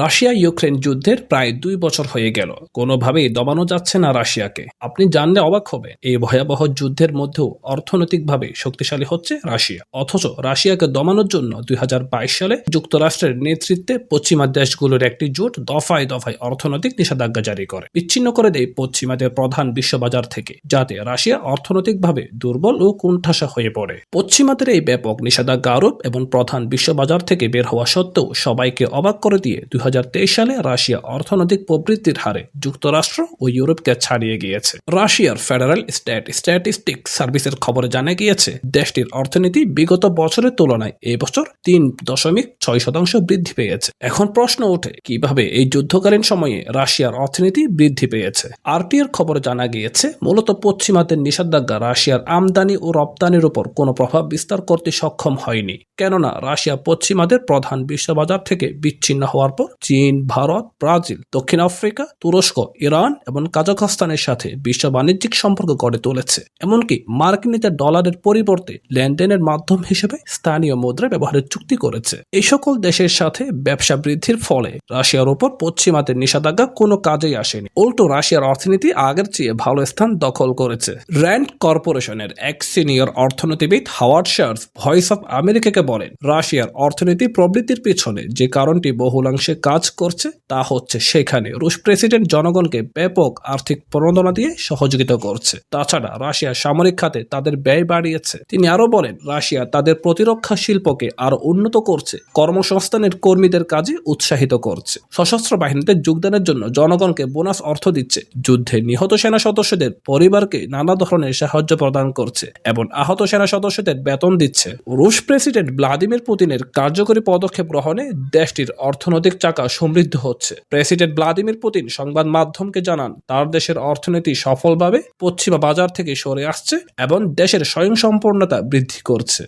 Russia Ukraine যুদ্ধের প্রায় দুই বছর হয়ে গেল। কোনোভাবেই দমানো যাচ্ছে না রাশিয়াকে। আপনি জানলে অবাক হবেন, এই ভয়াবহ যুদ্ধের মধ্যেও অর্থনৈতিকভাবে শক্তিশালী হচ্ছে রাশিয়া। অথচ রাশিয়াকে দমানোর জন্য দুই সালে যুক্তরাষ্ট্রের নেতৃত্বে পশ্চিমা দেশগুলোর একটি জোট দফায় দফায় অর্থনৈতিক নিষেধাজ্ঞা জারি করে। বিচ্ছিন্ন করে দেয় পশ্চিমাদের প্রধান বিশ্ববাজার থেকে, যাতে রাশিয়া অর্থনৈতিকভাবে দুর্বল ও কুণ্ঠাসা হয়ে পড়ে। পশ্চিমাদের এই ব্যাপক নিষেধাজ্ঞা আরোপ এবং প্রধান বিশ্ববাজার থেকে বের হওয়া সত্ত্বেও সবাইকে অবাক করে দিয়ে দুই সালে রাশিয়া অর্থনৈতিক প্রবৃদ্ধির হারে যুক্তরাষ্ট্র ও ইউরোপকে ছাড়িয়ে গিয়েছে। রাশিয়ার ফেডারেল স্ট্যাট স্ট্যাটিস্টিক সার্ভিসের খবরে জানা গিয়েছে, দেশটির অর্থনীতি বিগত বছরের তুলনায় এই বছর তিন দশমিক ছয় শতাংশ বৃদ্ধি পেয়েছে। এখন প্রশ্ন ওঠে, কীভাবে এই যুদ্ধকালীন সময়ে রাশিয়ার অর্থনীতি বৃদ্ধি পেয়েছে? আরটিআর খবরে জানা গিয়েছে, মূলত পশ্চিমাদের নিষেধাজ্ঞা রাশিয়ার আমদানি ও রপ্তানির উপর কোনো প্রভাব বিস্তার করতে সক্ষম হয়নি। কেননা, রাশিয়া পশ্চিমাদের প্রধান বিশ্ববাজার থেকে বিচ্ছিন্ন হওয়ার পর চীন, ভারত, ব্রাজিল, দক্ষিণ আফ্রিকা, তুরস্ক, ইরান এবং কাজাখস্তানের সাথে বিশ্ব বাণিজ্যিক সম্পর্ক গড়ে তুলেছে। এমনকি মার্কিনীতে ডলারের পরিবর্তে লেনদেনের মাধ্যম হিসেবে স্থানীয় মুদ্রা ব্যবহারের চুক্তি করেছে। এই সকল দেশের সাথে ব্যবসা বৃদ্ধির ফলে রাশিয়ার উপর পশ্চিমাদের নিষেধাজ্ঞা কোনো কাজেই আসেনি। উল্টো রাশিয়ার অর্থনীতি আগের চেয়ে ভালো স্থান দখল করেছে। র্যান্ড কর্পোরেশনের এক সিনিয়র অর্থনীতিবিদ হাওয়ার্ড শার্স ভয়েস অফ আমেরিকাকে বলেন, রাশিয়ার অর্থনীতি প্রবৃত্তির পিছনে যে কারণটি বহুলাংশে কাজ করছে, তা হচ্ছে সেখানে। রুশ প্রেসিডেন্ট জনগণকে ব্যাপক আর্থিক প্রণোদনা দিয়ে সহযোগিতা করছে। তাছাড়া রাশিয়া সামরিক খাতে তাদের ব্যয় বাড়িয়েছে। তিনি আরও বলেন, রাশিয়া তাদের প্রতিরক্ষা শিল্পকে আরও উন্নত করছে, কর্মসংস্থানের কর্মীদের কাজে উৎসাহিত করছে। সশস্ত্র বাহিনীতে যোগদানের জন্য জনগণকে বোনাস অর্থ দিচ্ছে। যুদ্ধে নিহত সেনা সদস্যদের পরিবারকে নানা ধরনের সাহায্য প্রদান করছে এবং আহত সেনা সদস্যদের বেতন দিচ্ছে। রুশ প্রেসিডেন্ট ভ্লাদিমির পুতিনের কার্যকরী পদক্ষেপ গ্রহণে দেশটির অর্থনৈতিক চাকা সমৃদ্ধ হচ্ছে। প্রেসিডেন্ট ভ্লাদিমির পুতিন সংবাদ মাধ্যমকে জানান, তার দেশের অর্থনীতি সফলভাবে পশ্চিমা বাজার থেকে সরে আসছে এবং দেশের স্বয়ংসম্পূর্ণতা বৃদ্ধি করছে।